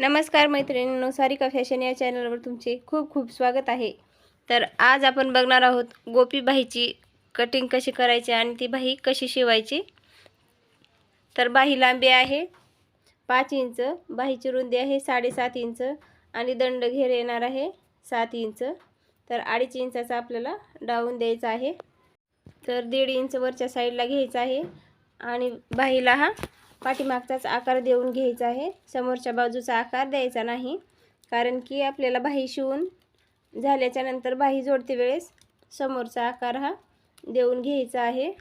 नमस्कार मैत्रिणींनो सारिका फॅशन या चॅनलवर तुमचे खूप खूप स्वागत आहे. तर आज आपण बघणार आहोत गोपीबाईची कटिंग कशी करायची आणि ती बाही कशी शिवायची. तर बाही लांबी आहे पाच इंच बाहीची रुंदी आहे साडेसात इंच आणि दंड घेर येणार आहे सात इंच. तर अडीच इंचाचा आपल्याला डाऊन द्यायचा आहे. तर दीड इंच वरच्या साईडला घ्यायचा आहे आणि बाहीला हा पाठीमागचाच आकार देऊन घ्यायचा आहे. समोरच्या बाजूचा आकार द्यायचा नाही. कारण की आपल्याला बाही शिवून झाल्याच्यानंतर बाही जोडते वेळेस समोरचा आकार हा देऊन घ्यायचा आहे.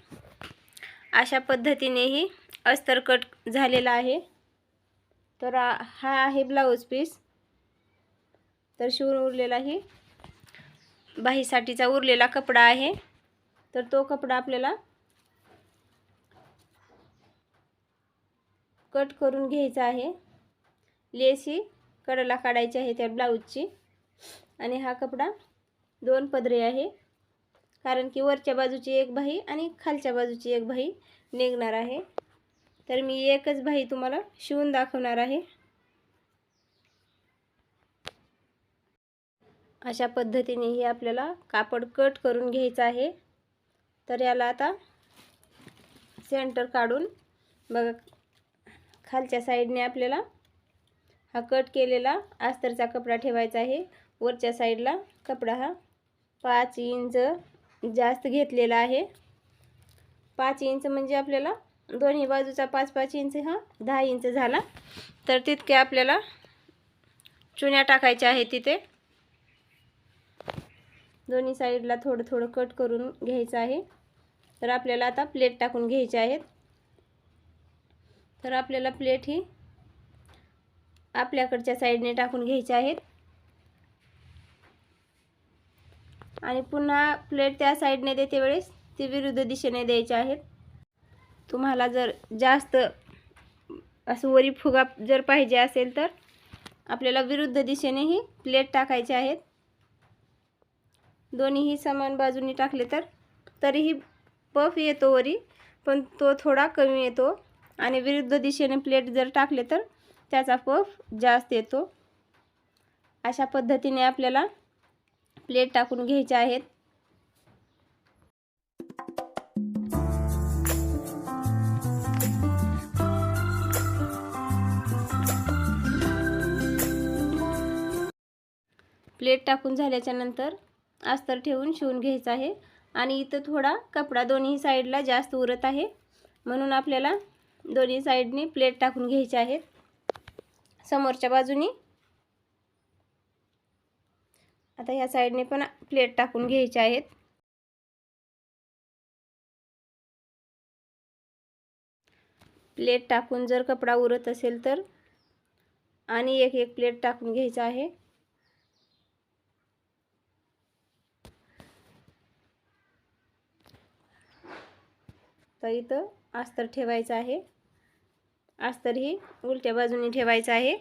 अशा पद्धतीनेही अस्तर कट झालेला आहे. तर हा आहे ब्लाऊज पीस. तर शिवून उरलेलाही बाहीसाठीचा उरलेला कपडा आहे. तर तो कपडा आपल्याला कट करून घ्यायचा आहे. लेस ही कडला काढायची आहे त्या ब्लाऊजची. आणि हा कपडा दोन पदरे आहे. कारण की वरच्या बाजूची एक बाही आणि खालच्या बाजूची एक बाही निघणार आहे. तर मी एकच बाही तुम्हाला शिवून दाखवणार आहे. अशा पद्धतीने ही आपल्याला कापड कट करून घ्यायचं आहे. तर याला आता सेंटर काढून बघा खालच्या साईडने आपल्याला हा कट केलेला अस्तरचा कपडा ठेवायचा आहे. वरच्या साईडला कपडा हा पाच इंच जास्त घेतलेला आहे. पाच इंच म्हणजे आपल्याला दोन्ही बाजूचा पाच पाच इंच हा दहा इंच झाला. तर तितके आपल्याला चुन्या टाकायच्या आहे तिथे. दोन्ही साईडला थोडं थोडं कट करून घ्यायचं आहे. तर आपल्याला आता प्लेट टाकून घ्यायचे आहेत. तर आपल्याला प्लेट ही आपल्याकडच्या साईडने टाकून घ्यायच्या आहेत. आणि पुन्हा प्लेट त्या साईडने देते वेळेस ती विरुद्ध दिशेने द्यायची आहेत. तुम्हाला जर जास्त असं वरी फुगा जर पाहिजे असेल तर आपल्याला विरुद्ध दिशेनेही प्लेट टाकायचे आहेत. दोन्हीही समान बाजूनी टाकले तर तरीही पफ येतो वरी पण तो थोडा कमी येतो. आणि विरुद्ध दिशेने प्लेट जर टाकले तर त्याचा पफ जास्त येतो. अशा पद्धतीने आपल्याला प्लेट टाकून घ्यायचे आहेत. प्लेट टाकून झाल्याच्यानंतर अस्तर ठेवून शिवून घ्यायचं आहे. आणि इथं थोडा कपडा दोन्ही साईडला जास्त उरत आहे. म्हणून आपल्याला दोन्ही साईडनी प्लेट टाकून घ्यायचे आहेत समोरच्या बाजूनी. आता ह्या साईडने पण प्लेट टाकून घ्यायचे आहेत. प्लेट टाकून जर कपडा उरत असेल तर. आणि एक एक प्लेट टाकून घ्यायचा आहे. तर इथं अस्तर ठेवायचं आहे. अस्तर ही उलट्या बाजूने ठेवायचं आहे.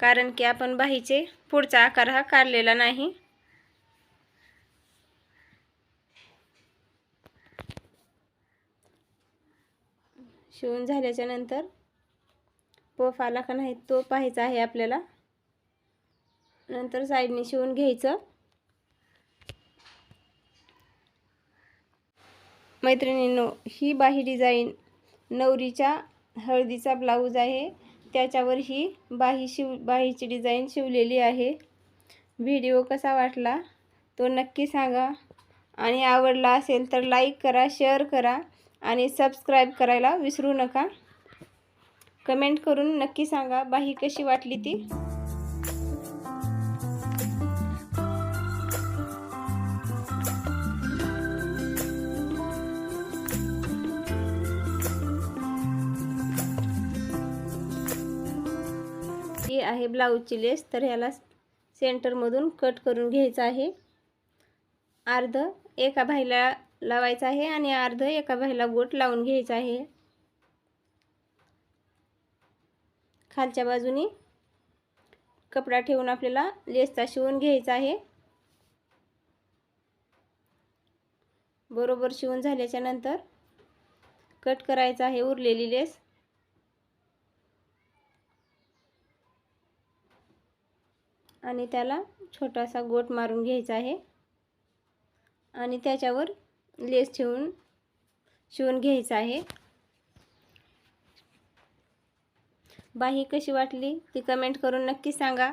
कारण की आपण बाहीचे पुढचा आकार हा काढलेला नाही. शिवून झाल्याच्यानंतर पोफ आला का नाही तो पाहायचा आहे आपल्याला. नंतर साईडने शिवून घ्यायचं. मैत्रिणींनो ही बाही डिझाईन नवरीच्या हळदीचा ब्लाऊज आहे. त्याच्यावर ही बाही शिव बाहीची डिझाईन शिवलेली आहे. व्हिडिओ कसा वाटला तो नक्की सांगा. आणि आवडला असेल तर लाईक करा शेअर करा आणि सबस्क्राईब करायला विसरू नका. कमेंट करून नक्की सांगा बाही कशी वाटली ती. ही आहे ब्लाऊजची लेस तर ह्याला सेंटरमधून कट करून घ्यायचं आहे. अर्ध एका भाईला लावायचं आहे आणि अर्ध एका भाईला गोट लावून घ्यायचं आहे. खालच्या बाजूनी कपडा ठेवून आपल्याला लेसचा शिवून घ्यायचा आहे. बरोबर शिवून झाल्याच्यानंतर कट करायचा आहे उरलेली लेस. आणि त्याला छोटासा गोट मारून घ्यायचा आहे. आणि त्याच्यावर लेस ठेवून शिवून घ्यायचं आहे. बाही कशी वाटली ती कमेंट करून नक्की सांगा.